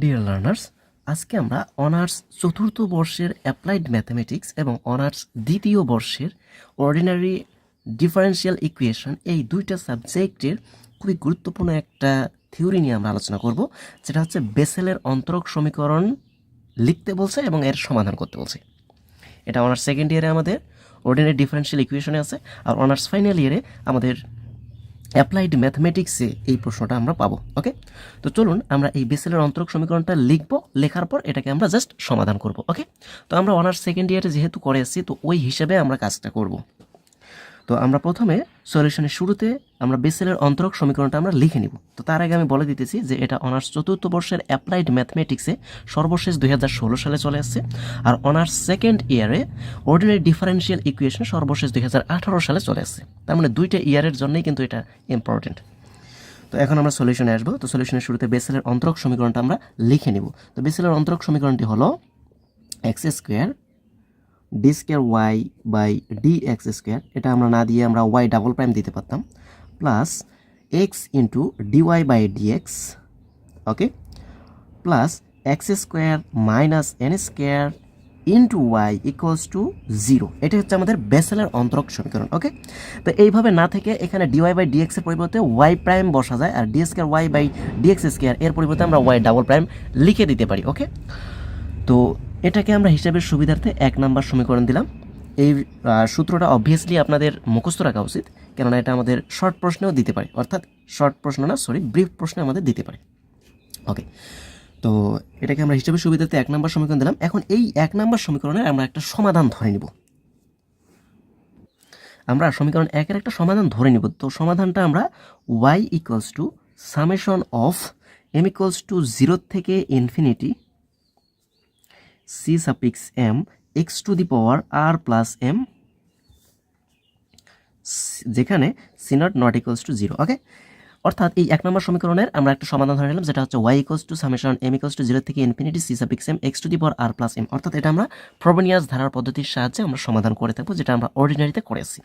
Dear learners আজকে আমরা honours চতুর্থ বর্ষের অ্যাপ্লাইড ম্যাথামেটিক্স এবং অনার্স দ্বিতীয় বর্ষের অর্ডিনারি ডিফারেন্সিয়াল ইকুয়েশন এই দুইটা সাবজেক্টের খুবই গুরুত্বপূর্ণ একটা থিওরি নিয়ে আমরা আলোচনা করব, যেটা হচ্ছে বেসেলের অন্তরক সমীকরণ লিখতে বলছে এবং এর সমাধান করতে বলছে। এটা অনার্স সেকেন্ড ইয়ারে আমাদের অর্ডিনারি ডিফারেন্সিয়াল ইকুয়েশনে আছে, আর অনার্স ফাইনাল ইয়ারে আমাদের অ্যাপ্লাইড ম্যাথমেটিক্সে এই প্রশ্নটা আমরা পাবো, ওকে? তো চলুন আমরা এই বেসেলের অন্তরক সমীকরণটা লিখব, লেখার পর এটাকে আমরা জাস্ট সমাধান করব, ওকে? তো আমরা অনার্স সেকেন্ড ইয়ারে যেহেতু করে এসেছি, তো ওই হিসাবে আমরা কাজটা করব। তো আমরা প্রথমে সলিউশনের শুরুতে আমরা বেসেলের অন্তরক সমীকরণটা আমরা লিখে নিব। তো তার আগে আমি বলে দিতেছি যে এটা অনার্স চতুর্থ বর্ষের অ্যাপ্লাইড ম্যাথমেটিক্সে সর্বশেষ দুই হাজার ষোলো সালে চলে আসছে। আর অনার্স সেকেন্ড ইয়ারে অর্ডিনারি ডিফারেন্সিয়াল ইকুয়েশন সর্বশেষ দুই হাজার আঠেরো সালে চলে আসছে। তার মানে দুইটা ইয়ারের জন্যই কিন্তু এটা ইম্পর্টেন্ট তো এখন আমরা সলিউশনে আসব। তো সলিউশনের শুরুতে বেসেলের অন্তরক সমীকরণটা আমরা লিখে নিব। তো বেসেলের অন্তরক সমীকরণটি হলো x square d square y by d x square এটা আমরা না দিয়ে আমরা ওয়াই ডাবল প্রাইম দিতে পারতাম plus x into dy by dx okay plus x square minus n square into y equals to zero এটা হচ্ছে আমাদের বেসেলের অন্তরক সমীকরণ ওকে তো এইভাবে না থেকে এখানে ডিওয়াই বাই ডিএক্স এর পরিবর্তে ওয়াই প্রাইম বসা যায়, আর d square y by dx square এর পরিবর্তে আমরা ওয়াই ডাবল প্রাইম লিখে দিতে পারি ওকে তো এটাকে আমরা হিসাবের সুবিধার্থে এক নাম্বার সমীকরণ দিলাম। এই সূত্রটা অবভিয়াসলি আপনাদের মুখস্থ রাখা উচিত, কেননা এটা আমাদের শর্ট প্রশ্নেও দিতে পারে। অর্থাৎ শর্ট প্রশ্ন না সরি ব্রিফ প্রশ্নে আমাদের দিতে পারে। ওকে তো এটাকে আমরা হিসাবের সুবিধাতে এক নম্বর সমীকরণ দিলাম। এখন এই এক নম্বর সমীকরণের আমরা একটা সমাধান ধরে নিব। আমরা সমীকরণ একের একটা সমাধান ধরে নিব। তো সমাধানটা আমরা y equals to summation of m equals to zero থেকে infinity c suffix m, x to the power r plus m, যেখানে c naught not equals to zero, okay? অর্থাৎ এই এক নম্বর সমীকরণের আমরা একটা সমাধান ধরে নিলাম, যেটা হচ্ছে y equals to summation m equals to zero থেকে infinity c suffix m, x to the power r plus m. অর্থাৎ এটা আমরা প্রবনিয়াস ধারার পদ্ধতির সাহায্যে আমরা সমাধান করে থাকব, যেটা আমরা অর্ডিনারিতে করেছি।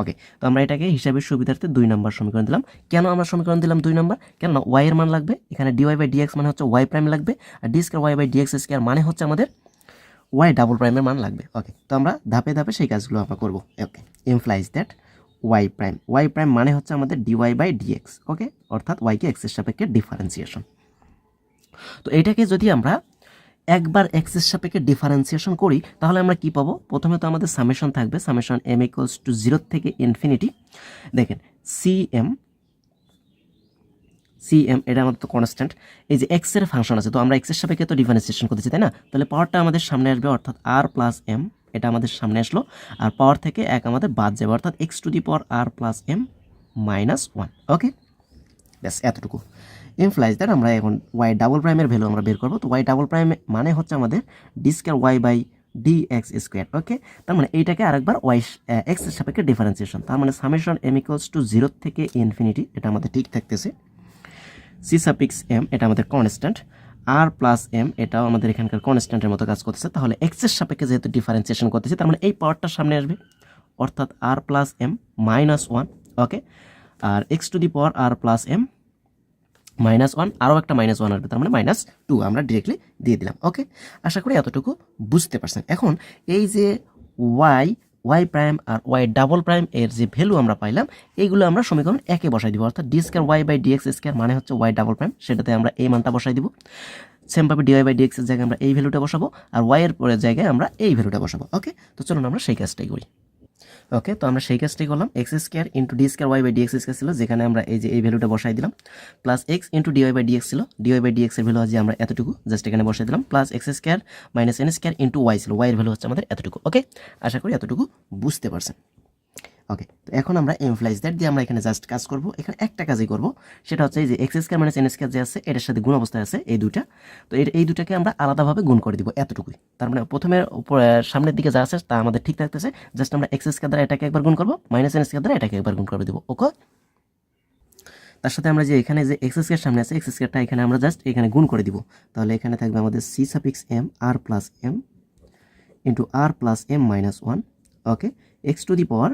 ওকে তো আমরা এটাকে হিসাবের সুবিধার্থে দুই নম্বর সমীকরণ দিলাম। কেন আমরা সমীকরণ দিলাম দুই নম্বর? কেননা ওয়াই এর মান লাগবে, এখানে ডিওয়াই বাই ডিএক্স মানে হচ্ছে ওয়াই প্রাইম লাগবে, আর d square y by dx square মানে হচ্ছে আমাদের ওয়াই ডাবল প্রাইমের মান লাগবে। ওকে তো আমরা ধাপে ধাপে সেই কাজগুলো আমরা করব। Okay implies that y prime y prime মানে হচ্ছে আমাদের ডিওয়াই বাই ডিএক্স ওকে অর্থাৎ ওয়াইকে এক্সের সাপেক্ষে ডিফারেন্সিয়েশন তো এটাকে যদি আমরা একবার এক্সের সাপেক্ষে ডিফারেন্সিয়েশন করি, তাহলে আমরা কি পাবো? প্রথমে তো আমাদের সামেশন থাকবে summation m equals to zero থেকে ইনফিনিটি দেখেন সি এম সি এম এটা আমাদের তো কনস্ট্যান্ট এই যে এক্সের ফাংশন আছে, তো আমরা এক্সের সাপেক্ষে তো ডিফারেন্সিয়েশন করতেছি, তাই না? তাহলে পাওয়ারটা আমাদের সামনে আসবে, অর্থাৎ আর প্লাস এম এটা আমাদের সামনে আসলো। আর পাওয়ার থেকে এক আমাদের বাদ যাবে, অর্থাৎ x to the power r plus m minus one okay ব্যাস, এতটুকু। ইমপ্লাইজ দ্যাট আমরা এখন ওয়াই ডাবল প্রাইমের ভ্যালু আমরা বের করব। তো ওয়াই ডাবল প্রাইম মানে হচ্ছে আমাদের d square y by d x square okay তার মানে এইটাকে আরেকবার ওয়াই এক্সের সাপেক্ষে ডিফারেন্সিয়েশন তার মানে summation m equals to zero থেকে ইনফিনিটি এটা আমাদের ঠিক থাকতেছে। সি সাপিক্স এম এটা আমাদের কনস্ট্যান্ট আর প্লাস এম এটাও আমাদের এখানকার কনস্ট্যান্টের মতো কাজ করতেছে। তাহলে এক্সের সাপেক্ষে যেহেতু ডিফারেন্সিয়েশন করতেছে, তার মানে এই পাওয়ারটা সামনে আসবে, অর্থাৎ r plus m minus one okay R x to the power r plus m minus one, আরও একটা মাইনাস ওয়ান আসবে তার মানে মাইনাস টু আমরা ডিরেক্টলি দিয়ে দিলাম ওকে আশা করি এতটুকু বুঝতে পারছেন। এখন এই যে ওয়াই ওয়াই প্রাইম আর ওয়াই ডাবল প্রাইম এর যে ভ্যালু আমরা পাইলাম এইগুলো আমরা সমীকরণ একে বসাই দিব, অর্থাৎ d square y by dx square মানে হচ্ছে ওয়াই ডাবল প্রাইম সেটাতে আমরা এই মানটা বসাই দিব। সেমভাবে ডিওয়াই বাই ডিএক্স এর জায়গায় আমরা এই ভ্যালুটা বসাবো, আর ওয়াই এর পরের জায়গায় আমরা এই ভ্যালুটা বসাবো ওকে তো চলুন আমরা সেই কাজটাই করি। ওকে তো আমরা সেই কাজটাই করলাম। X square into d square y by dx square ছিল, যেখানে আমরা এই যে এই ভ্যালুটা বসাই দিলাম। Plus x into dy by dx ছিল ডিওয়াই বাই ডিএক্স এর ভ্যালু আছে আমরা এতটুকু জাস্ট এখানে বসাই দিলাম। Plus x square minus n square into y ছিল ওয়াইয়ের ভ্যালু হচ্ছে আমাদের এতটুকু ওকে আশা করি এতটুকু বুঝতে পারছেন। ওকে তো এখন আমরা এমপ্লাইজ দ্যাট দিয়ে আমরা এখানে জাস্ট কাজ করব। এখানে একটা কাজই করব, সেটা হচ্ছে এই যে x square minus n square যে আছে, এটার সাথে গুণ অবস্থায় আছে এই দুইটা। তো এই দুটাকে আমরা আলাদাভাবে গুণ করে দিব এতটুকুই। তার মানে প্রথমে সামনের দিকে যা আছে, তা আমাদের ঠিক থাকতেছে। জাস্ট আমরা এক্স স্কোয়ার দ্বারা এটাকে একবার গুণ করব মাইনাস এন স্কোয়ার দ্বারা এটাকে একবার গুণ করে দিব। ওকে তার সাথে আমরা যে এখানে যে এক্স স্কোয়ার সামনে আছে এক্স স্কোয়ারটা এখানে আমরা জাস্ট এখানে গুণ করে দিব। তাহলে এখানে থাকবে আমাদের c suffix m r plus m into r plus m minus one okay x to the power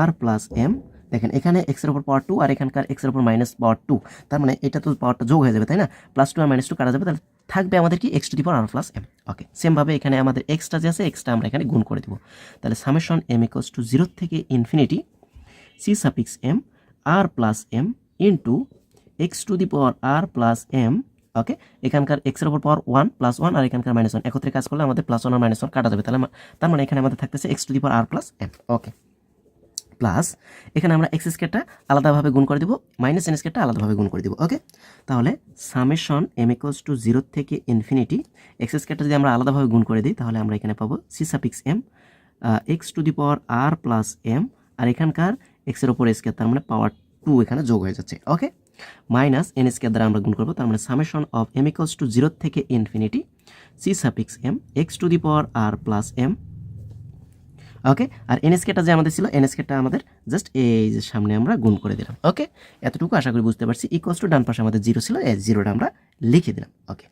r plus m দেখেন এখানে এক্সের উপর পাওয়ার টু আর এখানকার এক্সের উপর মাইনাস পাওয়ার টু তার মানে এটা তো পাওয়ারটা যোগ হয়ে যাবে, তাই না? প্লাস টু আর মাইনাস টু কাটা যাবে, তাহলে থাকবে আমাদের কি? X to the power r plus m okay সেমভাবে এখানে আমাদের এক্সট্রা যে আছে এক্সট্রা আমরা এখানে গুণ করে দেবো। তাহলে summation m equals to zero থেকে infinity c suffix m r plus m into x to the power r plus m okay এখানকার এক্সের উপর পাওয়ার ওয়ান প্লাস ওয়ান আর এখানকার মাইনাস ওয়ান একত্রে কাজ করলে আমাদের প্লাস ওয়ান আর মাইনাস ওয়ান কাটা যাবে, তাহলে তার মানে এখানে আমাদের থাকতেছে x to the power r plus m okay plus এখানে আমরা এক্স স্কোয়ারটা আলাদাভাবে গুণ করে দিব মাইনাস এন স্কোয়ারটা আলাদাভাবে গুণ করে দিব ওকে তাহলে summation m equals to zero থেকে ইনফিনিটি এক্স স্কোয়ারটা যদি আমরা আলাদাভাবে গুণ করে দিই, তাহলে আমরা এখানে পাবো c suffix m x to the power r plus m আর এখানকার এক্সের ওপর স্কোয়ার তার মানে পাওয়ার টু এখানে যোগ হয়ে যাচ্ছে ওকে মাইনাস এন স্কোয়ার দ্বারা আমরা গুণ করব, তার মানে summation of m equals to zero থেকে infinity c suffix m x to the power r plus m okay আর এনএসকেটা যে আমাদের ছিল এনএসকেটা আমাদের জাস্ট এই যে সামনে আমরা গুণ করে দিলাম। ওকে এতটুকু আশা করি বুঝতে পারছি। ইকুয়ালস টু ডান পাশে আমাদের জিরো ছিল, এই জিরোটা আমরা লিখে দিলাম। ওকে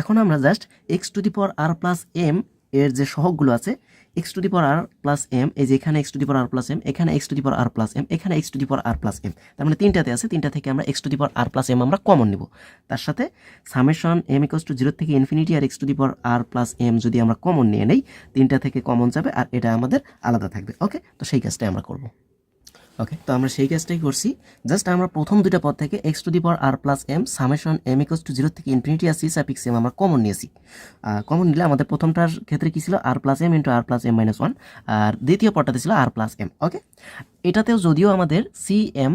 এখন আমরা just x to the power r plus m এর যে সহগগুলো আছে x to the power r plus m এই যে এখানে x to the power r plus m এখানে x to the power r plus m এখানে x to the power r plus m তার মানে তিনটাতে আছে, তিনটা থেকে আমরা x to the power r plus m আমরা কমন নিব। তার সাথে summation m equals to zero থেকে infinity R x to the power r plus m যদি আমরা কমন নিয়ে নেই, তিনটা থেকে কমন যাবে আর এটা আমাদের আলাদা থাকবে। ওকে তো সেই কাজটাই আমরা করব। ওকে তো আমরা সেই কাজটাই করছি। জাস্ট আমরা প্রথম দুটো পদ থেকে x to the power r plus m summation m equals to zero থেকে ইনফিনিটি আর সি সাপিক্স এম আমরা কমন নিয়েছি। কমন নিলে আমাদের প্রথমটার ক্ষেত্রে কী ছিল? R plus m into r plus m minus one আর দ্বিতীয় পদটাতে ছিল আর প্লাস এম ওকে এটাতেও যদিও আমাদের c m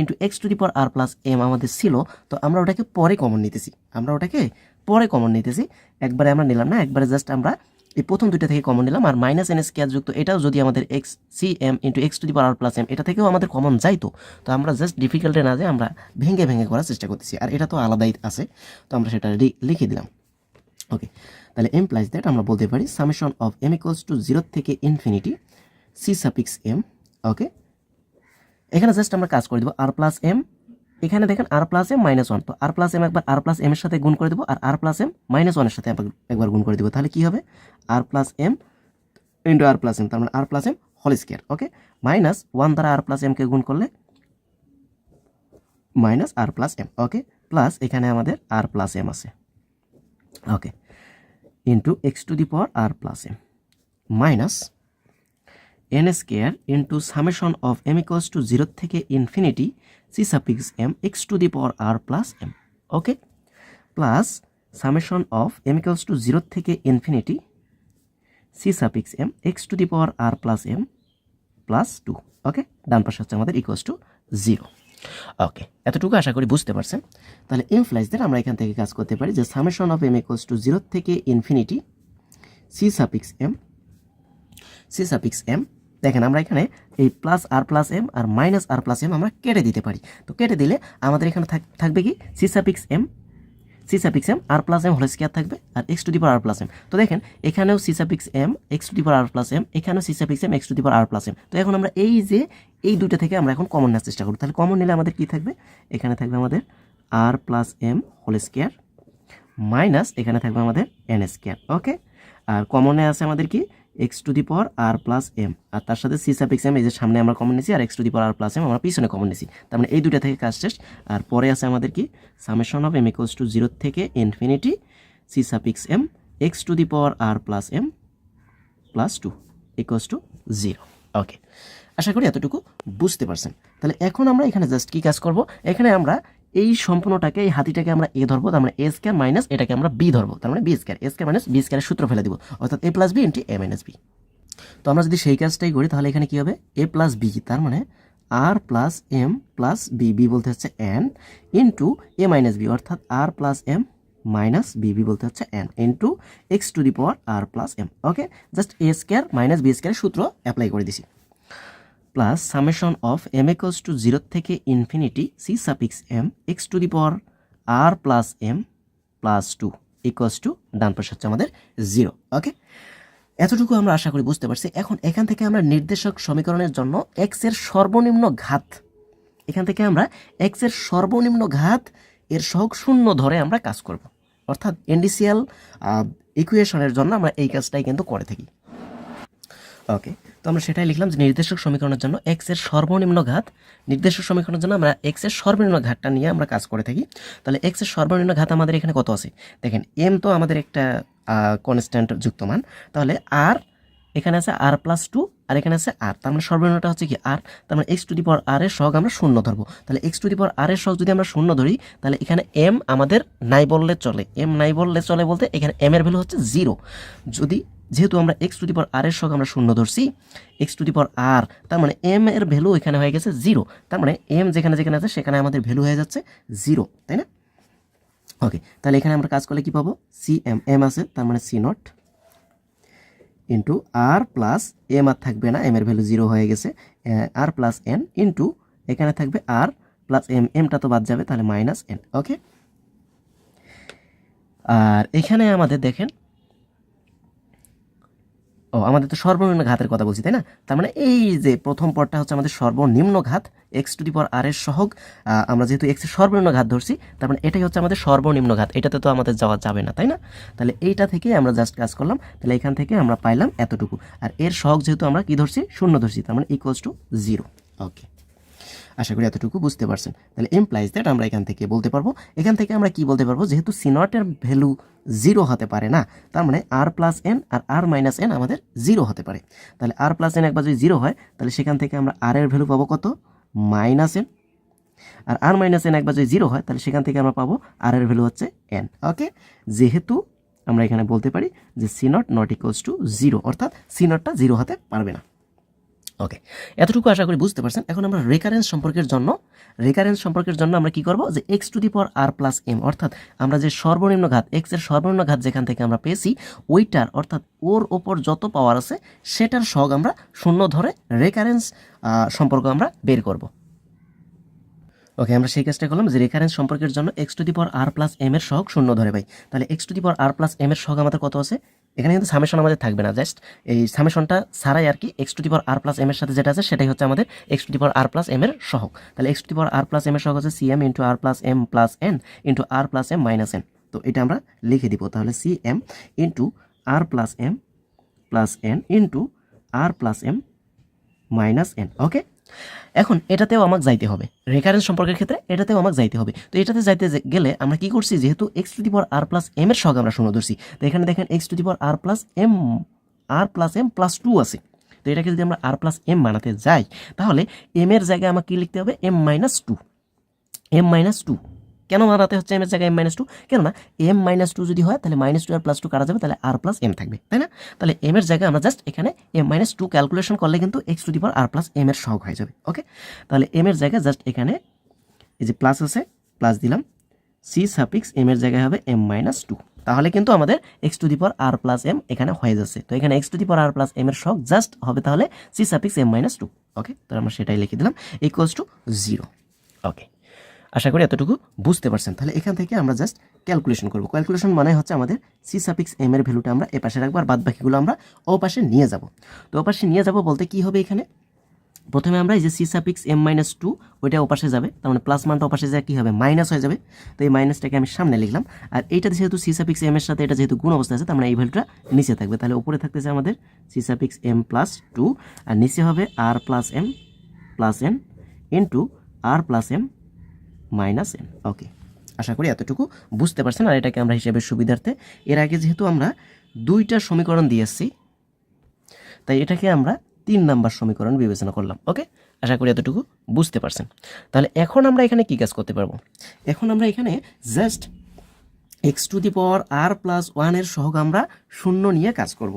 into x to the power r plus m আমাদের ছিল, তো আমরা ওটাকে পরে কমন নিতেছি। আমরা ওটাকে পরে কমন নিতেছি। একবারে আমরা নিলাম না, একবারে জাস্ট আমরা এই প্রথম দুইটা থেকে কমন নিলাম, আর মাইনাস এন স্কোয়ার যুক্ত এটাও যদি আমাদের x c m into x to the power plus m এটা থেকেও আমাদের কমন যাইতো। তো তো আমরা জাস্ট ডিফিকাল্টে না যে আমরা ভেঙে ভেঙে করার চেষ্টা করতেছি, আর এটা তো আলাদাই আছে। তো আমরা সেটা লিখে দিলাম। ওকে তাহলে এমপ্লাইজ দ্যাট আমরা বলতে পারি summation of m equals to zero থেকে infinity c suffix m okay এখানে জাস্ট আমরা কাজ করে দেবো আর প্লাস এম এখানে দেখেন r plus m minus one তো আর প্লাস এম একবার আর প্লাস এম এর সাথে গুণ করে দেবো আর আর প্লাস এম মাইনাস ওয়ানের সাথে একবার- গুণ করে দেবো তাহলে কি হবে r plus m into r plus m তার মানে r plus m whole square okay minus one দ্বারা আর প্লাস এমকে গুণ করলে minus r plus m okay plus এখানে আমাদের আর প্লাস এম আছে okay into x to the power r plus m minus n square into summation of m equals to zero থেকে infinity c suffix m x to the power r plus m okay plus summation of m equals to zero থেকে infinity c suffix m x to the power r plus m plus two okay ডান পাশে হচ্ছে আমাদের equals to zero ওকে এতটুকু আশা করি বুঝতে পারছেন। তাহলে ইমপ্লাইজদের আমরা এখান থেকে কাজ করতে পারি যে summation of m equals to zero থেকে infinity c suffix m c suffix m দেখেন আমরা এখানে এই প্লাস আর প্লাস এম আর মাইনাস আর প্লাস এম আমরা কেটে দিতে পারি। তো কেটে দিলে আমাদের এখানে থাক- থাকবে কি? C suffix m c suffix m r plus m whole square থাকবে আর x to the power r plus m তো দেখেন, এখানেও c suffix m x to the power r plus m এখানেও c suffix m x to the power r plus m তো এখন আমরা এই যে, এই দুটো থেকে আমরা এখন কমন নেওয়ার চেষ্টা করব। তাহলে কমন নিলে আমাদের কি থাকবে? এখানে থাকবে আমাদের r plus m whole square minus এখানে থাকবে আমাদের এন স্কোয়ার ওকে আর কমনে আছে আমাদের কি? X to the power r plus m. আর তার সাথে সি সাফিক্স এম, এই যে সামনে আমরা কমন নিয়েছি আর x to the power r plus m আমরা পিছনে কমন নিয়েছি তার মানে এই দুটা থেকে কাজ শেষ। আর পরে আছে আমাদের কি? Summation of m equals to zero থেকে infinity c suffix m, x to the power r plus m, plus two equals to zero okay আশা করি এতটুকু বুঝতে পারছেন। তাহলে এখন আমরা এখানে জাস্ট কি কাজ করব? এখানে আমরা এই সম্পূর্ণটাকে, এই হাতিটাকে আমরা এ ধরবো, তার মানে এ স্কোয়ার মাইনাস এটাকে আমরা বি ধরবো, তার মানে b square a square minus b স্কোয়ারের সূত্র ফেলে দিব, অর্থাৎ a plus b into a minus b তো আমরা যদি সেই কাজটাই করি, তাহলে এখানে কি হবে? এ প্লাস বি তার মানে r plus m plus b b বলতে হচ্ছে n into a minus b অর্থাৎ r plus m minus b b বলতে হচ্ছে n into x to the power r plus m okay just a square minus b স্কোয়ারের সূত্র apply করে দিছি। Plus summation of m equals to zero থেকে infinity c suffix m x to the power r plus m plus two equals to ডান পাশে হচ্ছে আমাদের zero okay এতটুকু আমরা আশা করি বুঝতে পারছি। এখন এখান থেকে আমরা নির্দেশক সমীকরণের জন্য এক্সের সর্বনিম্ন ঘাত, এখান থেকে আমরা এক্সের সর্বনিম্ন ঘাত এর সহগ শূন্য ধরে আমরা কাজ করব। অর্থাৎ ইন্ডিসিয়াল ইকুয়েশনের জন্য আমরা এই কাজটাই কিন্তু করে থাকি। ওকে তো আমরা সেটাই লিখলাম যে নির্দেশক সমীকরণের জন্য এক্সের সর্বনিম্ন ঘাত, নির্দেশক সমীকরণের জন্য আমরা এক্সের সর্বনিম্ন ঘাতটা নিয়ে আমরা কাজ করে থাকি। তাহলে এক্সের সর্বনিম্ন ঘাত আমাদের এখানে কত আছে? দেখেন এম তো আমাদের একটা কনস্ট্যান্ট যুক্ত মান। তাহলে আর এখানে আছে আর প্লাস টু আর এখানে আছে আর তার মানে সর্বনিম্নটা হচ্ছে কি আর তার মানে এক্স টু দি পাওয়ার আর এর সহগ আমরা শূন্য ধরবো। তাহলে এক্স টু দি পাওয়ার আর এর সহগ যদি আমরা শূন্য ধরি, তাহলে এখানে এম আমাদের নাই বললে চলে। এম নাই বললে চলে বলতে এখানে এম এর ভ্যালু হচ্ছে জিরো যদি যেহেতু আমরা এক্স টু দি পাওয়ার আর এর সহগ আমরা শূন্য ধরছি এক্স টু দি পাওয়ার আর তার মানে এম এর ভ্যালু এখানে হয়ে গেছে জিরো তার মানে এম যেখানে যেখানে আছে সেখানে আমাদের ভ্যালু হয়ে যাচ্ছে জিরো তাই না? ওকে তাহলে এখানে আমরা কাজ করলে কি পাবো? সি এম এম আছে, তার মানে c naught into r plus m আর থাকবে না এম এর ভ্যালু জিরো হয়ে গেছে আর প্লাস এন ইন্টু এখানে থাকবে আর প্লাস এম এমটা তো বাদ যাবে, তাহলে মাইনাস এন ওকে আর এখানে আমাদের দেখেন ও, আমাদের তো সর্বনিম্ন ঘাতের কথা বলছি, তাই না? তার মানে এই যে প্রথম পদটা হচ্ছে আমাদের সর্বনিম্ন ঘাত এক্স টু দি পর আর এর সহগ আমরা যেহেতু এক্সের সর্বনিম্ন ঘাত ধরছি, তার মানে এটাই হচ্ছে আমাদের সর্বনিম্ন ঘাত, এটাতে তো আমাদের যাওয়া যাবে না, তাই না? তাহলে এইটা থেকে আমরা জাস্ট কাজ করলাম, তাহলে এখান থেকে আমরা পাইলাম এতটুকু, আর এর সহগ যেহেতু আমরা কি ধরছি? শূন্য ধরছি, তার মানে ইকুয়ালস টু জিরো ওকে আশা করি এতটুকু বুঝতে পারছেন। তাহলে এমপ্লাইজ দ্যাট আমরা এখান থেকে বলতে পারব। এখান থেকে আমরা কি বলতে পারব? যেহেতু সিনটের ভ্যালু জিরো হতে পারে না, তার মানে আর প্লাস এন আর আর মাইনাস এন আমাদের জিরো হতে পারে। তাহলে আর প্লাস এন একবার যদি জিরো হয়, তাহলে সেখান থেকে আমরা আর এর ভ্যালু পাবো কত? মাইনাস এন আর আর মাইনাস এন একবার যদি জিরো হয়, তাহলে সেখান থেকে আমরা পাবো আর এর ভ্যালু হচ্ছে এন ওকে যেহেতু আমরা এখানে বলতে পারি যে c naught not equals to zero অর্থাৎ সি নটটা জিরো হতে পারবে না। ওকে এতটুকু আশা করি বুঝতে পারছেন। এখন আমরা রেকারেন্স সম্পর্কের জন্য রেকারেন্স সম্পর্কের জন্য আমরা কি করব? যে x to the power r plus m অর্থাৎ আমরা যে সর্বনিম্ন ঘাত এক্সের সর্বনিম্ন ঘাত যেখান থেকে আমরা পেয়েছি, ওইটার, অর্থাৎ ওর ওপর যত পাওয়ার আছে, সেটার সহগ আমরা শূন্য ধরে রেকারেন্স সম্পর্ক আমরা বের করব। ওকে আমরা সেই কাজটা করলাম যে রেফারেন্স সম্পর্কের জন্য x to the power r plus m এর সহগ শূন্য ধরে ভাই। তাহলে x to the power r plus m এর সহগ আমাদের কত আছে? এখানে কিন্তু সামেশন আমাদের থাকবে না জাস্ট এই সামেশনটা ছাড়াই আর কি x to the r plus m এর সাথে যেটা আছে সেটাই হচ্ছে আমাদের x to the r plus m এর সহগ। তাহলে x to the r plus m এর সহগ হচ্ছে c m into r plus m plus n into r plus m minus n তো এটা আমরা লিখে দিব, তাহলে c m into r plus m plus n into r plus m minus n okay এখন এটাতেও আমাকে যাইতে হবে। রেকারেন্স সম্পর্কের ক্ষেত্রে এটাতেও আমাকে যাইতে হবে। তো এটাতে যাইতে গেলে আমরা কি করছি? যেহেতু x to the power r plus m এর সঙ্গে আমরা শুনে ধরছি। তো এখানে দেখেন x to the power r plus m r plus m plus two আছে। তো এটাকে যদি আমরা আর প্লাস এম বানাতে যাই, তাহলে এম এর জায়গায় আমাকে কি লিখতে হবে? M minus two m minus two কেন বানাতে হচ্ছে এম এর জায়গায় এম মাইনাস টু কেননা এম মাইনাস টু যদি হয়, তাহলে মাইনাস টু আর প্লাস টু কাটা যাবে, তাহলে আর প্লাস এম থাকবে, তাই না? তাহলে এম এর জায়গায় আমরা জাস্ট এখানে এম মাইনাস টু ক্যালকুলেশন করলে কিন্তু x to the power r plus m এর সহগ হয়ে যাবে ওকে তাহলে এম এর জায়গায় জাস্ট এখানে এই যে প্লাস আছে প্লাস দিলাম সি সাপিক্স এম এর জায়গায় হবে এম মাইনাস টু তাহলে কিন্তু আমাদের x to the power r plus m এখানে হয়ে যাচ্ছে। তো এখানে x to the power r plus m এর সহগ জাস্ট হবে তাহলে c suffix m minus two okay তাহলে আমরা সেটাই লিখে দিলাম ইকুয়ালস টু জিরো ওকে আশা করি এতটুকু বুঝতে পারছেন। তাহলে এখান থেকে আমরা জাস্ট ক্যালকুলেশন করব। ক্যালকুলেশন মানে হচ্ছে আমাদের সি সাপিক্স এম এর ভ্যালুটা আমরা এ পাশে রাখব আর বাদ বাকিগুলো আমরা ও পাশে নিয়ে যাব। তো ও পাশে নিয়ে যাব বলতে কি হবে এখানে? প্রথমে আমরা এই যে c suffix m minus two ওইটা ওপাশে যাবে। তার মানে প্লাস মানটা ওপাশে যায় কী হবে? মাইনাস হয়ে যাবে। তো এই মাইনাসটাকে আমি সামনে লিখলাম। আর এইটা যেহেতু সি সাপিক্স এম এর সাথে এটা যেহেতু গুণ অবস্থা আছে, তার মানে এই ভ্যালুটা নিচে থাকবে। তাহলে উপরে থাকতেছে আমাদের c suffix m plus two আর নিচে হবে r plus m plus n into r plus m minus n okay. আশা করি এতটুকু বুঝতে পারছেন। আর এটাকে আমরা হিসেবে সুবিধার্থে এর আগে যেহেতু আমরা দুইটা সমীকরণ দিয়ে এসেছি তাই এটাকে আমরা তিন নাম্বার সমীকরণ বিবেচনা করলাম। ওকে? আশা করি এতটুকু বুঝতে পারছেন। তাহলে এখন আমরা এখানে কি কাজ করতে পারব? এখন আমরা এখানে just x to the power r plus ওয়ানের সহগ আমরা শূন্য নিয়ে কাজ করব।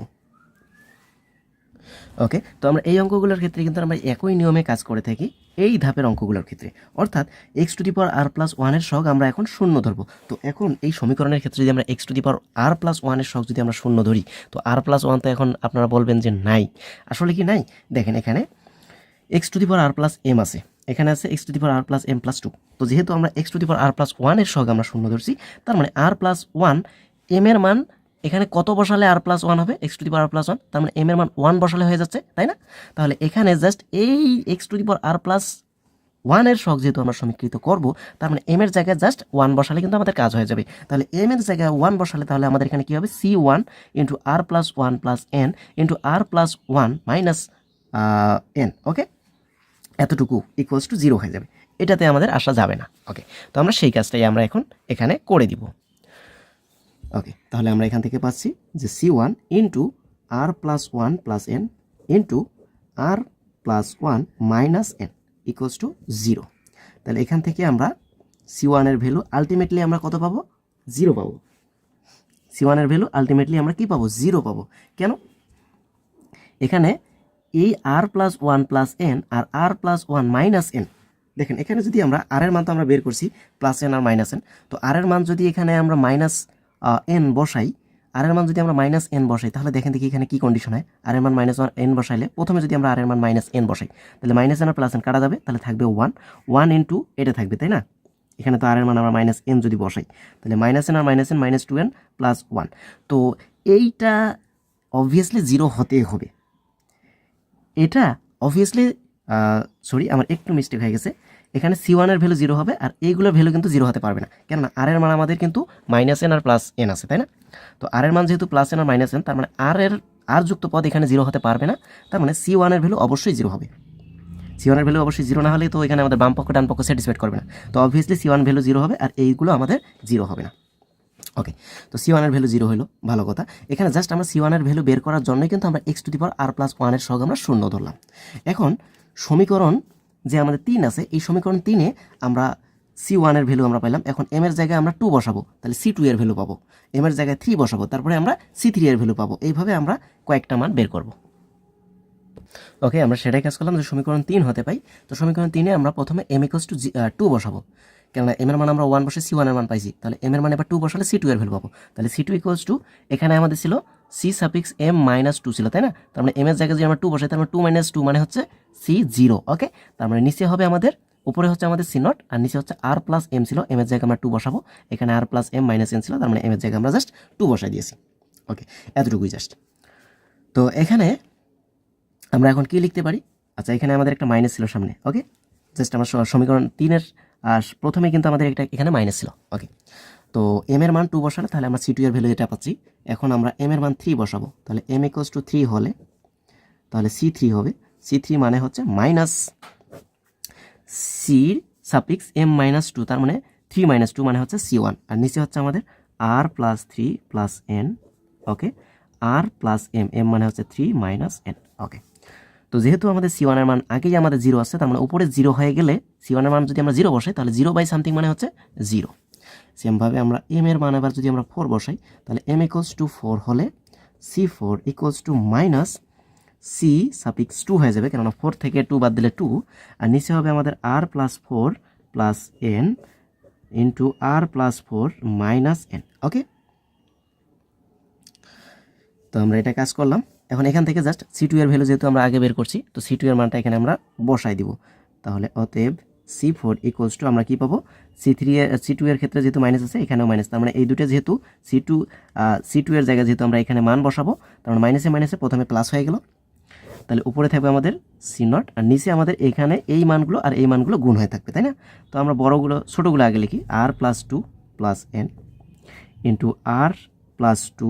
ওকে তো আমরা এই অঙ্কগুলোর ক্ষেত্রে কিন্তু আমরা একই নিয়মে কাজ করে থাকি, এই ধাপের অঙ্কগুলোর ক্ষেত্রে। অর্থাৎ x to the power r plus ওয়ানের শখ আমরা এখন শূন্য ধরবো। তো এখন এই সমীকরণের ক্ষেত্রে যদি আমরা x to the power r plus ওয়ানের শখ যদি আমরা শূন্য ধরি, তো আর প্লাস ওয়ান তো এখন আপনারা বলবেন যে নাই। আসলে কি নাই? দেখেন এখানে x to the power r plus m আছে। এখানে আছে x to the power r plus m plus two তো যেহেতু আমরা x to the power r plus ওয়ানের শখ আমরা শূন্য ধরছি, তার মানে আর প্লাস ওয়ান এম এর মান এখানে কত বসালে আর প্লাস ওয়ান হবে? X to the power plus one তার মানে এম এর মান ওয়ান বসালে হয়ে যাচ্ছে, তাই না? তাহলে এখানে জাস্ট এই x to the power r plus ওয়ানের শখ যেহেতু আমরা সমীকৃত করব, তার মানে এম এর জায়গায় জাস্ট ওয়ান বসালে কিন্তু আমাদের কাজ হয়ে যাবে। তাহলে এম এর জায়গায় ওয়ান বসালে তাহলে আমাদের এখানে কি হবে? C one into r plus one plus n into r plus one minus n okay এতটুকু ইকুয়ালস টু জিরো হয়ে যাবে। এটাতে আমাদের আসা যাবে না ওকে তো আমরা সেই কাজটাই আমরা এখন এখানে করে দিব। ওকে তাহলে আমরা এখান থেকে পাচ্ছি যে c one into r plus one plus n into r plus one minus n equals to zero তাহলে এখান থেকে আমরা সি ওয়ানের ভ্যালু আলটিমেটলি আমরা কত পাবো? জিরো পাবো। সি ওয়ানের ভ্যালু আলটিমেটলি আমরা কি পাবো? জিরো পাবো। কেন? এখানে এই r plus one plus n আর r plus one minus n দেখেন এখানে যদি আমরা আর এর মান তো আমরা বের করছি plus n r minus n তো আর এর মান যদি এখানে আমরা মাইনাস এন বসাই আর এর মান যদি আমরা মাইনাস এন বসাই, তাহলে দেখেন দেখি এখানে কি কন্ডিশন হয়। আর এর মান মাইনাস এন বসাইলে প্রথমে যদি আমরা আর এর মান মাইনাস এন বসাই, তাহলে মাইনাস এন আর প্লাস এন কাটা যাবে, তাহলে থাকবে ওয়ান ওয়ান ইন্টু এটা থাকবে, তাই না? এখানে তো আর এর মান আমরা মাইনাস এন যদি বসাই, তাহলে মাইনাস এন আর minus n minus two n plus one তো এইটা অবভিয়াসলি জিরো হতে হবে। এটা অবভিয়াসলি সরি আমার একটু মিস্টেক হয়ে গেছে। এখানে সি ওয়ানের ভ্যালু জিরো হবে আর এইগুলোর ভ্যালু কিন্তু জিরো হতে পারবে না। কেননা আর এর মান আমাদের কিন্তু মাইনাস এন আর প্লাস এন আছে, তাই না? তো আর এর মান যেহেতু প্লাস এন আর মাইনাস এন তার মানে আর এর আর যুক্ত পদ এখানে জিরো হতে পারবে না। তার মানে সি ওয়ানের ভ্যালু অবশ্যই জিরো হবে। সি ওয়ানের ভ্যালু অবশ্যই জিরো না হলে তো এখানে আমাদের বাম পক্ষ, ডান পক্ষ স্যাটিসফাইড করবে না। তো obviously c one value zero হবে আর এইগুলো আমাদের জিরো হবে না। ওকে তো সি ওয়ানের ভ্যালু জিরো হলো, ভালো কথা। এখানে জাস্ট আমরা সি ওয়ানের ভ্যালু বের করার জন্যই কিন্তু আমরা x to the power r plus ওয়ানের সহগ আমরা শূন্য ধরলাম। এখন সমীকরণ যে আমাদের তিন আছে, এই সমীকরণ তিনে আমরা সি ওয়ানের ভ্যালু আমরা পাইলাম। এখন এম এর জায়গায় আমরা টু বসাবো, তাহলে সি টু এর ভ্যালু পাবো। এম এর জায়গায় থ্রি বসাবো, তারপরে আমরা সি থ্রি এর ভ্যালু পাবো। এইভাবে আমরা কয়েকটা মান বের করব। ওকে আমরা সেটাই কাজ করলাম যে সমীকরণ তিন হতে পাই। তো সমীকরণ তিনে আমরা প্রথমে এম ইকোস টু টু বসাবো। কেননা এম এর মান আমরা ওয়ান বসে সি ওয়ানের মান পাইছি। তাহলে এম এর মান এবার টু বসালে সি টু এর ভ্যালু পাবো। তাহলে সি টু ইকুয়ালস টু এখানে আমাদের ছিল c suffix m minus two ছিল, তাই না? তার মানে এম এর জায়গায় যদি আমরা টু বসাই, তার মানে টু মাইনাস টু মানে হচ্ছে সি জিরো ওকে তার মানে নিচে হবে আমাদের, উপরে হচ্ছে আমাদের সি নট আর নিচে হচ্ছে আর প্লাস এম ছিল এম এর জায়গায় আমরা টু বসাবো। এখানে r plus m minus m ছিল, তার মানে এম এর জায়গায় আমরা জাস্ট টু বসাই দিয়েছি ওকে এতটুকুই জাস্ট তো এখানে আমরা এখন কি লিখতে পারি? আচ্ছা এখানে আমাদের একটা মাইনাস ছিল সামনে ওকে জাস্ট আমার সমীকরণ তিনের আর প্রথমে কিন্তু আমাদের একটা এখানে মাইনাস ছিল ওকে তো এম এর মান টু বসালে তাহলে আমরা সি টু এর ভ্যালু যেটা পাচ্ছি, এখন আমরা এম এর মান থ্রি বসাবো। তাহলে এম ইকোয়াস টু থ্রি হলে, তাহলে সি থ্রি হবে। সি থ্রি মানে হচ্ছে minus c suffix m minus two তার মানে থ্রি মাইনাস টু মানে হচ্ছে সি ওয়ান আর নিচে হচ্ছে আমাদের r plus three plus n okay r plus m m মানে হচ্ছে থ্রি মাইনাস এন ওকে তো যেহেতু আমাদের সি ওয়ানের মান আগেই আমাদের জিরো আছে, তার মানে উপরে জিরো হয়ে গেলে সি ওয়ানের মান যদি আমরা জিরো বসাই, তাহলে জিরো বাই সামথিং মানে হচ্ছে জিরো সেমভাবে আমরা এম এর মান এবার যদি আমরা ফোর বসাই, তাহলে এম ইকোয়ালস টু ফোর হলে c four equals to minus c suffix two হয়ে যাবে, কেননা ফোর থেকে টু বাদ দিলে টু আর নিচে হবে আমাদের r plus four plus n into r plus four minus n okay তো আমরা এটা কাজ করলাম। এখন এখান থেকে জাস্ট সি টু এর ভ্যালু যেহেতু আমরা আগে বের করছি, তো সি টু এর মানটা এখানে আমরা বসাই দিব। তাহলে অতএব সি ফোর ইকুয়ালস টু আমরা কী পাবো? সি থ্রি সি টু এর ক্ষেত্রে যেহেতু মাইনাস আছে, এখানেও মাইনাস তার মানে এই দুটো যেহেতু সি টু সি টু এর জায়গায় যেহেতু আমরা এখানে মান বসাবো, তার মানে মাইনাসে মাইনাসে প্রথমে প্লাস হয়ে গেল। তাহলে উপরে থাকবে আমাদের সি নট আর নিচে আমাদের এখানে এই মানগুলো আর এই মানগুলো গুণ হয়ে থাকবে, তাই না? তো আমরা বড়গুলো, ছোটোগুলো আগে লিখি r plus two plus n into r plus two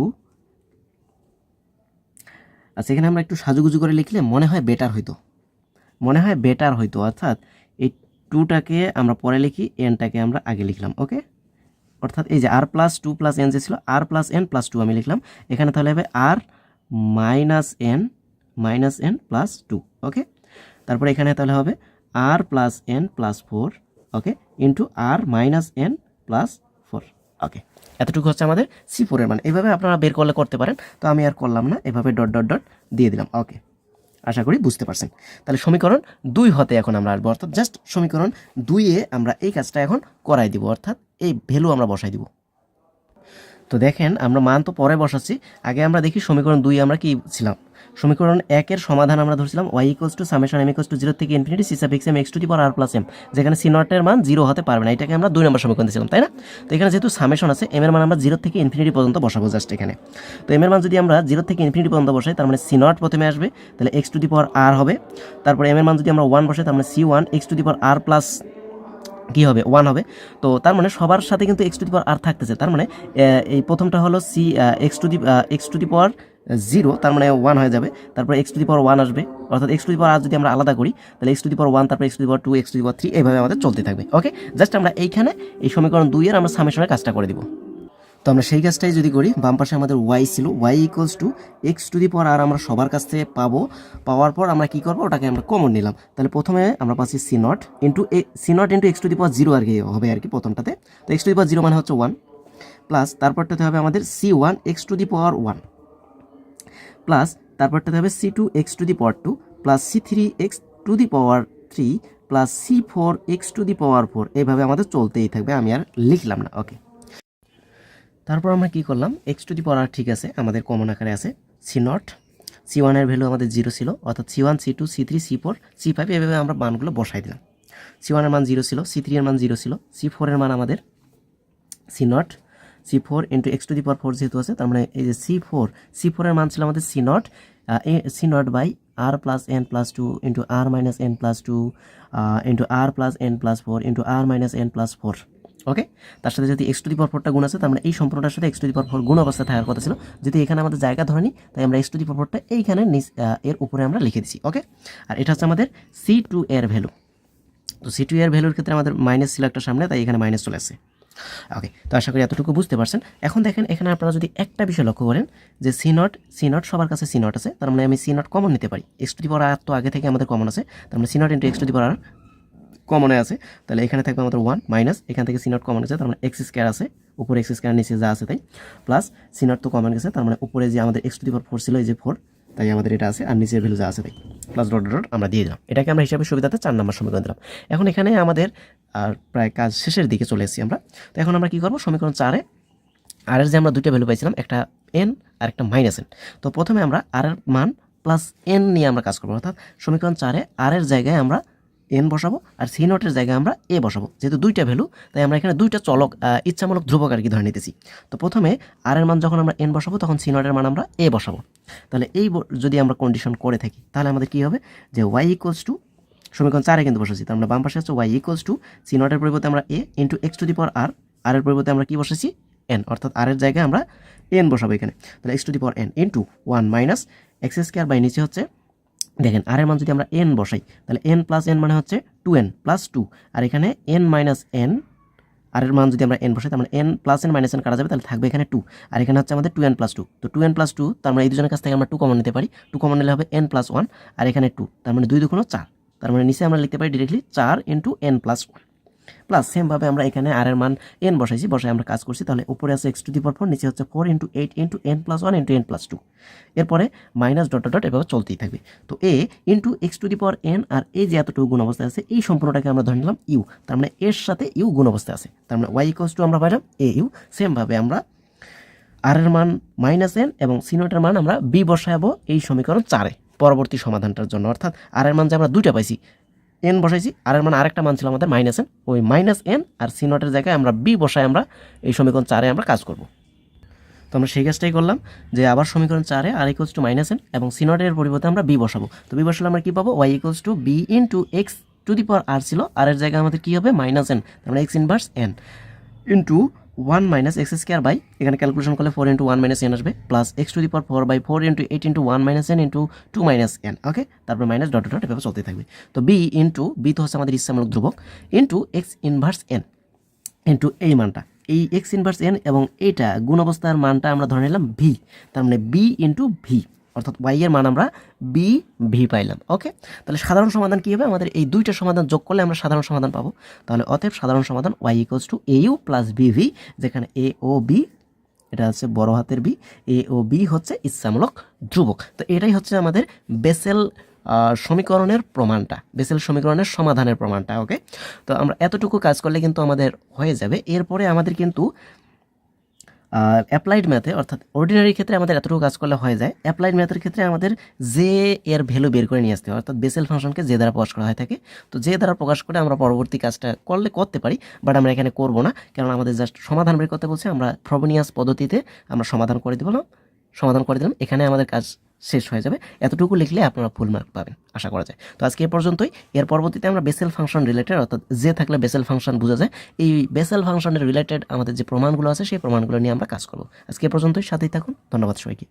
আচ্ছা এখানে আমরা একটু সাজুগুজু করে লিখলে মনে হয় বেটার হইতো। মনে হয় বেটার হইতো, অর্থাৎ টুটাকে আমরা পরে লিখি এনটাকে আমরা আগে লিখলাম ওকে অর্থাৎ এই যে r plus two plus n যে ছিল r plus n plus two আমি লিখলাম। এখানে তাহলে হবে r minus n minus n plus two okay তারপরে এখানে তাহলে হবে r plus n plus four okay into r minus n plus four okay এতটুকু হচ্ছে আমাদের সি ফোরের মান। এভাবে আপনারা বের করলে করতে পারেন। তো আমি আর করলাম না। এভাবে ডট ডট ডট দিয়ে দিলাম ওকে আশা করি বুঝতে পারছেন। তাহলে সমীকরণ দুই হতে এখন আমরা আসব। অর্থাৎ জাস্ট সমীকরণ দুইয়ে আমরা এই কাজটা এখন করাই দিব। অর্থাৎ এই ভ্যালু আমরা বসাই দিব। তো দেখেন, আমরা মান তো পরে বসাচ্ছি। আগে আমরা দেখি সমীকরণ দুই আমরা কি ছিলাম। সমীকরণ একের সমাধান আমরা ধরছিলাম y equals to summation m equals to zero থেকে infinity c suffix m x to power r plus m যেখানে সি নটের মান জিরো হতে পারবে না। এটাকে আমরা দুই নম্বর সমীকরণ দিয়েছিলাম, তাই না? তো এখানে যেহেতু সামেশন আছে এম এর মান আমরা জিরো থেকে ইনফিনিটি পর্যন্ত বসাবো জাস্ট এখানে। তো এম এর মান যদি আমরা জিরো থেকে ইনফিনিটি পর্যন্ত বসাই, তার মানে সি নট প্রথমে আসবে, তাহলে এক্স টু দি আর হবে। তারপর এম এর মান যদি আমরা ওয়ান বসাই, তার মানে c one x to the power r plus কি হবে? ওয়ান হবে। তো তার মানে সবার সাথে কিন্তু এক্স টু দি পাওয়ার আর থাকতেছে। তার মানে এই প্রথমটা হলো c x to the x to the power zero তার মানে ওয়ান হয়ে যাবে। তারপরে x to the power one আসবে। অর্থাৎ এক্স টু দি পাওয়ার আর যদি আমরা আলাদা করি, তাহলে x to the power one তারপর x to the power two x to the power three এইভাবে আমাদের চলতে থাকবে। ওকে জাস্ট আমরা এইখানে এই সমীকরণ দুইয়ের আমরা সামেশনের কাজটা করে দিব। তো আমরা সেই কাজটাই যদি করি, বাম পাশে আমাদের ওয়াই ছিল y equals to x to the power আর আমরা সবার কাছ থেকে পাবো। পাওয়ার পর আমরা কি করব? ওটাকে আমরা কমন নিলাম। তাহলে প্রথমে আমরা পাচ্ছি c naught into a c naught into x to the power zero আর কি হবে আর কি প্রথমটাতে। তো x to the power zero মানে হচ্ছে ওয়ান প্লাস তারপরটাতে হবে আমাদের c one x to the power one plus তারপরটাতে হবে c two x to the power two plus c three x to the power three plus c four x to the power four এইভাবে আমাদের চলতেই থাকবে। আমি আর লিখলাম না। ওকে তারপর আমরা কি করলাম? এক্স টু দি পাওয়ার আর ঠিক আছে, আমাদের কমন আকারে আছে সি নট সি ওয়ানের ভ্যালু আমাদের জিরো ছিল, অর্থাৎ c one c two c three c four c five এভাবে আমরা মানগুলো বসাই দিলাম। সি ওয়ানের মান জিরো ছিল সি থ্রি এর মান জিরো ছিল সি ফোরের মান আমাদের c naught c four into x to the power four যেহেতু আছে, তার মানে এই যে সি ফোর সি ফোরের মান ছিল আমাদের c naught a c naught by r plus n plus two into r minus n plus two into r plus n plus four into r minus n plus four okay তার সাথে যদি x to the পাওয়ার গুণ আছে, তার মানে এই সম্পূর্ণটার সাথে x to the পাওয়ার গুণ অবস্থায় থাকার কথা ছিল। যদি এখানে আমাদের জায়গা ধরে নিই তাই আমরা এক্স টু দি পাওয়ার ফোরটা এইখানে এর উপরে আমরা লিখে দিছি ওকে আর এটা হচ্ছে আমাদের সি টু এর ভ্যালু তো সি টু এর ভ্যালুর ক্ষেত্রে আমাদের মাইনাস ছিল একটা সামনে, তাই এখানে মাইনাস চলে আসে ওকে তো আশা করি এতটুকু বুঝতে পারছেন। এখন দেখেন, এখানে আপনারা যদি একটা বিষয় লক্ষ্য করেন, যে সি নট সি নট সবার কাছে সি নট আছে, তার মানে আমি সি নট কমন নিতে পারি। এক্স টু দি পাওয়ার আর তো আগে থেকে আমাদের কমন আছে, তার মানে c naught into x to the power কমনে আছে, তাহলে এখানে থাকবে আমাদের ওয়ান মাইনাস এখান থেকে সি নট কমন আছে তার মানে এক্স স্কোয়ার আছে, উপরে এক্স স্কোয়ার নিচে যা আছে তাই প্লাস সি নট তো কমন গেছে, তার মানে উপরে যে আমাদের x to the power four ছিল, এই যে ফোর তাই আমাদের এটা আছে, আর নিচের ভ্যালু যা আছে তাই প্লাস ডট ডট আমরা দিয়ে দিলাম। এটাকে আমরা হিসাবে সুবিধাতে চার নম্বর সমীকরণ দিলাম। এখন এখানে আমাদের আর প্রায় কাজ শেষের দিকে চলে এসেছি আমরা, তো এখন আমরা কী করব, সমীকরণ চারে আর এর যে আমরা দুইটা ভ্যালু পাইছিলাম, একটা এন আর একটা মাইনাস এন তো প্রথমে আমরা আর এর মান প্লাস এন নিয়ে আমরা কাজ করব, অর্থাৎ সমীকরণ চারে আর এর জায়গায় আমরা এন বসাবো আর সি নটের জায়গায় আমরা এ বসাবো। যেহেতু দুইটা ভ্যালু তাই আমরা এখানে দুইটা চলক ইচ্ছামূলক ধ্রুবক আর কি ধরে নিতেছি। তো প্রথমে আর এর মান যখন আমরা এন বসাবো, তখন সি নটের মান আমরা এ বসাবো। তাহলে এই যদি আমরা কন্ডিশন করে থাকি, তাহলে আমাদের কী হবে? যে ওয়াই ইকুয়ালস টু সমীকরণ চারে কিন্তু বসেছি, তার মানে বাম পাশে হচ্ছে ওয়াই ইকুয়ালস টু সি নটের পরিবর্তে আমরা a into x to the power r আর এর পরিবর্তে আমরা কি বসেছি? এন অর্থাৎ আর এর জায়গায় আমরা এন বসাবো এখানে। তাহলে x to the power n into one minus x square by নিচে হচ্ছে দেখেন আর এর মান যদি আমরা এন বসাই, তাহলে এন প্লাস এন মানে হচ্ছে টু এন প্লাস টু আর এখানে এন মাইনাস এন আর এর মান যদি আমরা এন বসাই মানে n plus n minus n কাটা যাবে, তাহলে থাকবে এখানে টু আর এখানে হচ্ছে আমাদের টু এন প্লাস টু তো টু এন প্লাস টু তার মানে এই দুজনের কাছ থেকে আমরা টু কমন নিতে পারি। টু কমন নিলে হবে এন প্লাস ওয়ান আর এখানে টু তার মানে দুই দুগুণ চার। তার মানে নিচে আমরা লিখতে পারি ডিরেক্টলি চার into n plus one plus সেমভাবে আমরা এখানে আর এর মান এন বসাইছি বসাই আমরা কাজ করছি। তাহলে উপরে আছে x to the power four নিচে হচ্ছে four into eight into n plus one into n plus two এরপরে মাইনাস ডট ডট এভাবে চলতেই থাকবে। তো a into x to the power n আর এই যে এতটুকু গুণ অবস্থায় আছে, এই সম্পূর্ণটাকে আমরা ধরে নিলাম ইউ তার মানে এর সাথে ইউ গুণ অবস্থায় আছে। তার মানে ওয়াই ইকোয়াস টু আমরা পাইলাম এ ইউ সেমভাবে আমরা আর এর মান মাইনাস এন এবং সি নটের মান আমরা বি বসাবো এই সমীকরণ চারে। পরবর্তী সমাধানটার জন্য। অর্থাৎ আর এর মান যে আমরা দুইটা পাইছি এন বসাইছি, আর এর মান আরেকটা মান ছিল আমাদের মাইনাস এন ওই মাইনাস এন আর সি নটের জায়গায় আমরা বি বসাই আমরা এই সমীকরণ চারে আমরা কাজ করব। তো আমরা সেই কাজটাই করলাম যে আবার সমীকরণ চারে r equals to minus n এবং সি নটের পরিবর্তে আমরা বি বসাবো। তো বি বসালে আমরা কি পাবো? Y equals to b into x to the power r ছিল। আর এর জায়গায় আমাদের কি হবে? মাইনাস এন আমরা x inverse n into one minus x square by এখানে ক্যালকুলেশন করলে four into one minus n আসবে plus x to the power four by four into eight into one minus n into two minus n okay তারপর minus dot dot এভাবে চলতে থাকবে। তো B into B তো হচ্ছে আমাদের ইচ্ছামূলক ধ্রুবক into x inverse n into এই মানটা। এই এক্স ইনভার্স এন এবং এইটা গুণ অবস্থার মানটা আমরা ধরে নিলাম ভি তার মানে বি ইন্টু ভি অর্থাৎ ওয়াই এর মান আমরা বি ভি পাইলাম ওকে তাহলে সাধারণ সমাধান কী হবে? আমাদের এই দুইটা সমাধান যোগ করলে আমরা সাধারণ সমাধান পাবো। তাহলে অতএব সাধারণ সমাধান y equals to a u plus b v যেখানে এ ও বি এটা হচ্ছে বড় হাতের বি এ ও বি হচ্ছে ইচ্ছামূলক ধ্রুবক। তো এটাই হচ্ছে আমাদের বেসেল সমীকরণের প্রমাণটা বেসেল সমীকরণের সমাধানের প্রমাণটা ওকে তো আমরা এতটুকু কাজ করলে কিন্তু আমাদের হয়ে যাবে। এরপরে আমাদের কিন্তু অ্যাপ্লাইড ম্যাথে অর্থাৎ অর্ডিনারি ক্ষেত্রে আমাদের এতটুকু কাজ করলে হয়ে যায়। অ্যাপ্লাইড ম্যাথের ক্ষেত্রে আমাদের যে এর ভ্যালু বের করে নিয়ে আসতে হয়, অর্থাৎ বেসেল ফাংশনকে যে দ্বারা প্রকাশ করা হয়ে থাকে। তো যে দ্বারা প্রকাশ করে আমরা পরবর্তী কাজটা করলে করতে পারি বাট আমরা এখানে করব না কারণ আমাদের জাস্ট সমাধান বের করতে বলছে, আমরা ফ্রবনিয়াস পদ্ধতিতে আমরা সমাধান করে দিলাম, সমাধান করে দিলাম। এখানে আমাদের কাজ শেষ হয়ে যাবে। এতটুকু লিখলে আপনারা ফুল মার্ক পাবেন, আশা করা যায়। তো আজকে এ পর্যন্তই। এর পরবর্তীতে আমরা বেসেল ফাংশন রিলেটেড অর্থাৎ যে থাকলে বেসেল ফাংশন বোঝা যায়। এই বেসেল ফাংশনের রিলেটেড আমাদের যে প্রমাণগুলো আছে, সেই প্রমাণগুলো নিয়ে আমরা কাজ করব। আজকে এ পর্যন্তই। সাথেই থাকুন। ধন্যবাদ সবাইকে।